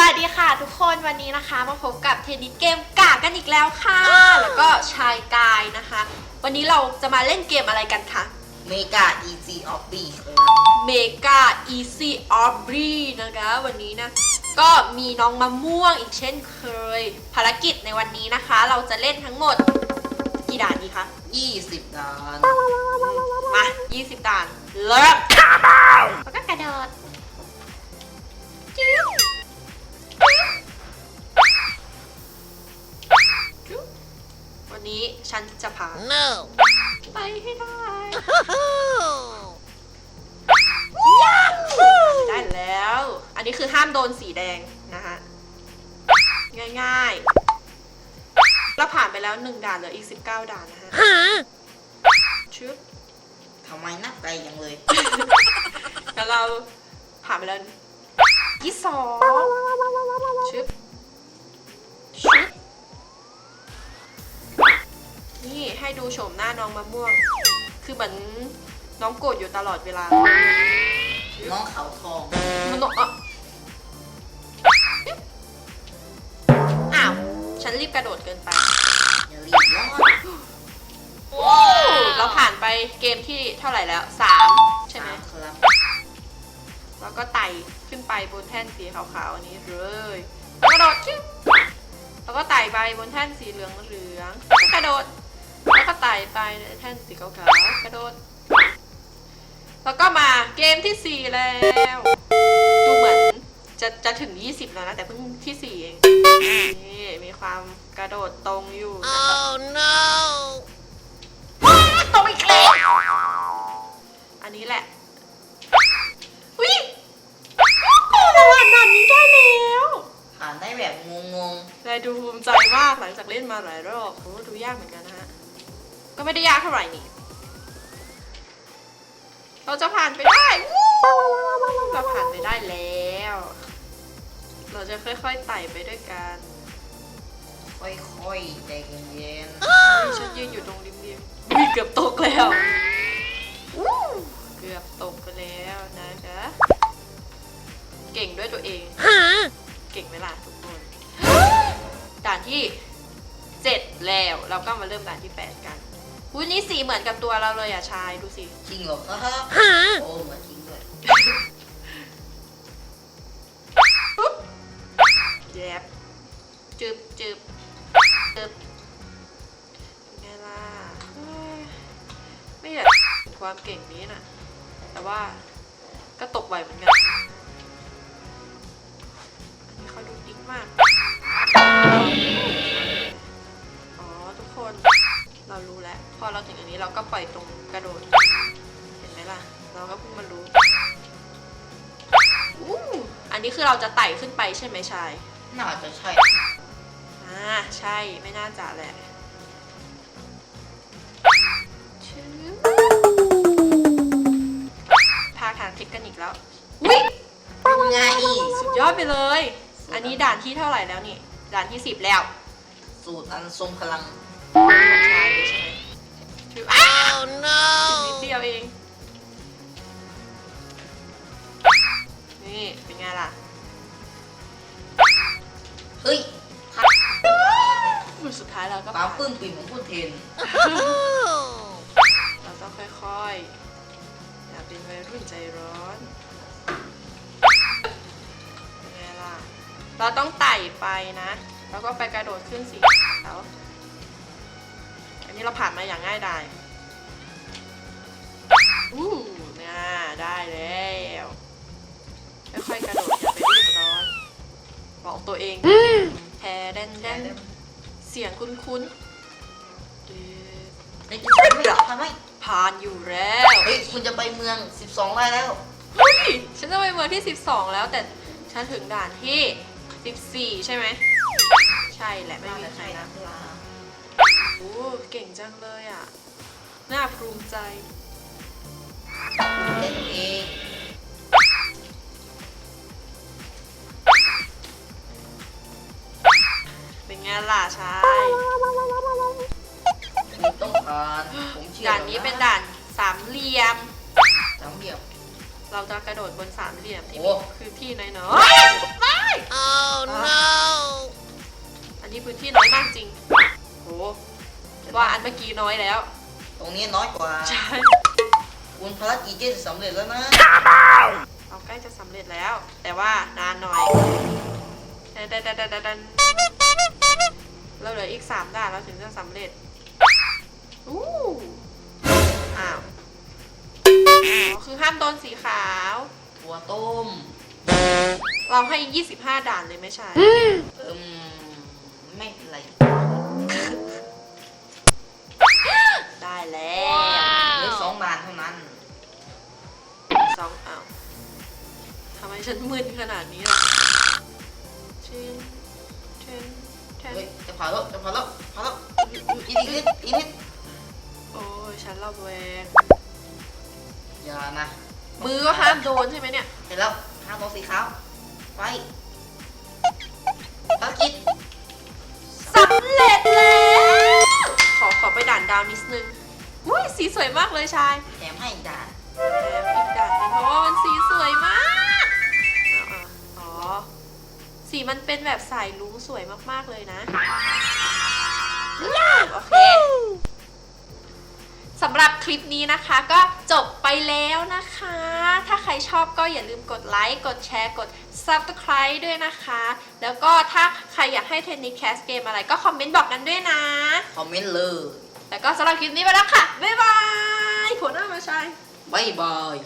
วัสดีค่ะทุกคนวันนี้นะคะ มาพบกับเทนนิสเกมกากกันอีกแล้วค่ะ แล้วก็ชายกายนะคะ วันนี้เราจะมาเล่นเกมอะไรกันคะเมกา Easy of B ครับเมกา Easy o f b r y นะคะ วันนี้นะ ก็มีน้องมะม่วงอีกเช่นเคย ภารกิจในวันนี้นะคะ เราจะเล่นทั้งหมดกี่ด่านดีคะ20ล้านมา 20ด่านเริ่ม วันนี้ฉันจะพา No. ไปให้ได้ได้แล้ว อันนี้คือห้ามโดนสีแดงนะคะง่ายๆเราผ่านไปแล้วหนึ่งด่านเหลืออีก 19 ด่านนะฮะ Huh? ชึบทำไมนักไกลอย่างเลยแล้วเราผ่านไปแล้วที่สองชึบ นี่ให้ดูโฉมหน้าน้องมะม่วง คือเหมือนน้องโกรธอยู่ตลอดเวลา น้องเขาทองมันอะอ้าว ฉันรีบกระโดดเกินไป อย่ารีบร้อนเราผ่านไปเกมที่เท่าไหร่แล้วสามใช่ไหม ครับแล้วก็ไต่ขึ้นไปบนแท่นสีขาวๆอันนี้เลยกระโดดชึบแล้วก็ไต่ไปบนแท่นสีเหลืองเหลืองๆแล้วก็กระโดดแล้ว ก็ไต่ไปแท่นสีขาวๆกระโดด แล้วก็มาเกมที่สี่แล้ว ดูเหมือนจะจะถึง 20 แล้วนะ แต่เพิ่งที่สี่เอง นี่มีความกระโดดตรงอยู่นะครับ Oh no. ตรงอีกแล้วอันนี้แหละวิโอ้โหด่านนี้ได้แล้วผ่านได้แบบงงได้ดูภูมิใจมากหลังจากเล่นมาหลายรอบโอ้ดูยากเหมือนกันนะฮะ ก็ไม่ได้ยากเท่าไหร่นี่ เราจะผ่านไปได้วู้เราผ่านไปได้แล้ว เราจะค่อยๆไต่ไปด้วยกันๆค่อยๆใจเย็นนี่ฉันยืนอยู่ตรงริมริมๆอุ๊ยเกือบตกแล้ววู้เกือบตกไปแล้วนะคะเก่งด้วยตัวเอง Huh? เก่งไหมล่ะทุกคนด่านที่เจ็ดแล้วเราก็มาเริ่มด่านที่แปดกัน อุ้ยนี่สีเหมือนกับตัวเราเลยอะชายดูสิๆจริงเหรอครับ Huh? โอ้เหมือนจริงด้วยแยบจึบจึบจึบเป็นไงล่ะเอ้ยไม่อยากความเก่งนี้นะแต่ว่าก็ตกไหวเหมือนกันอันนี้เขาดูดิ๊กมาก เรารู้แล้ว พอเราถึงอันนี้เราก็ปล่อยตรงกระโดด เห็นไหมล่ะ เราก็เพิ่งมารู้อู้อันนี้คือเราจะไต่ขึ้นไปใช่ไหมชายน่าจะใช่ อ่าใช่ไม่น่าจะแหละชื่อพาทางเทคนิคแล้วอุ้ยเป็นไงสุดยอดไปเลย อันนี้ด่านที่เท่าไหร่แล้วนี่ ด่านที่สิบแล้ว สูตรอันทรงพลัง ใช่เลยใช่ไหมถืออ้าว Oh นิด no. เดียวเอง นี่เป็นไงล่ะ เฮ้ยสุดท้ายเราก็ปาผ่านปื้มปิ่มของพูดเทน Oh. เราต้องค่อยๆ อย่าเป็นวัยรุ่นใจร้อน เป็นไงล่ะ เราต้องไต่ไปนะ แล้วก็ไปกระโดดขึ้นสีขาว อันนี้เราผ่านมาอย่างง่ายดายอู้น่าได้แล้วค่อยๆกระโดดอย่าไปรีบร้อน บอกตัวเองแพแดนแดนเสียงคุ้นๆดืดในจุดนี้ไม่ทำไมผ่านอยู่แล้วเฮ้ยคุณจะไปเมือง 12ได้แล้วเฮ้ยฉันจะไปเมืองที่ 12 แล้ว แต่ฉันถึงด่านที่ 14 ใช่ไหม ใช่แหละไม่มีใครนะ โอ้เก่งจังเลยอะ น่าภูมิใจ เล่นป็นไงล่ะชายต้องผ่านผมเชื่อด่านนี้เป็นด่านสามเหลี่ยม สามเหลี่ยม เราจะกระโดดบนสามเหลี่ยมที่คือที่น้อยเนาะไม่ Oh no อันนี้พื้นที่น้อยมากจริง ๆ Oh เมื่อกี้น้อยแล้ว ตรงนี้น้อยกว่าใช่คุณภารกิจจะสำเร็จแล้วนะเราใกล้จะสำเร็จแล้ว แต่ว่านานหน่อยดันดันดันดันดันเราเหลืออีกสามด่านเราถึงจะสำเร็จอู้อ้าวอ๋อคือห้ามโดนสีขาวถั่วต้ม เราให้ 25 ด่านเลยไม่ใช่ เอิมไม่เป็นไร ได้แล้วเหลือสองบาทเท่านั้นสองอ้าวทำไมฉันมึนขนาดนี้ล่ะเชนเชนเชนเฮ้ยจะผ่านแล้วจะผ่านแล้วผ่านแล้วอีกนิดอีกนิดโอ้ยฉันระแวงอย่านะมือก็ห้ามโดนใช่ไหมเนี่ยเห็นแล้วห้ามโดนสีขาวไปภารกิจสำเร็จแล้ว ขอขอไปด่านดาวนิดนึง อุ้ยสีสวยมากเลยชายแถมให้อีกด่านแถมอีกด่านหนึงเพราะว่ามันสีสวยมากเอาอะอ๋อ สีมันเป็นแบบสายลุงสวยมากๆเลยนะโอเคสำหรับคลิปนี้นะคะก็จบไปแล้วนะคะ ถ้าใครชอบก็อย่าลืมกดไลค์ กดแชร์ กด Subscribe ด้วยนะคะ แล้วก็ถ้าใครอยากให้เทนนิสแคสเกมอะไรก็คอมเมนต์บอกกันด้วยนะ คอมเมนต์เลย แล้วก็สำหรับคลิปนี้ไปแล้วค่ะ บ๊ายบายผัวหน้ามาชัยบายบาย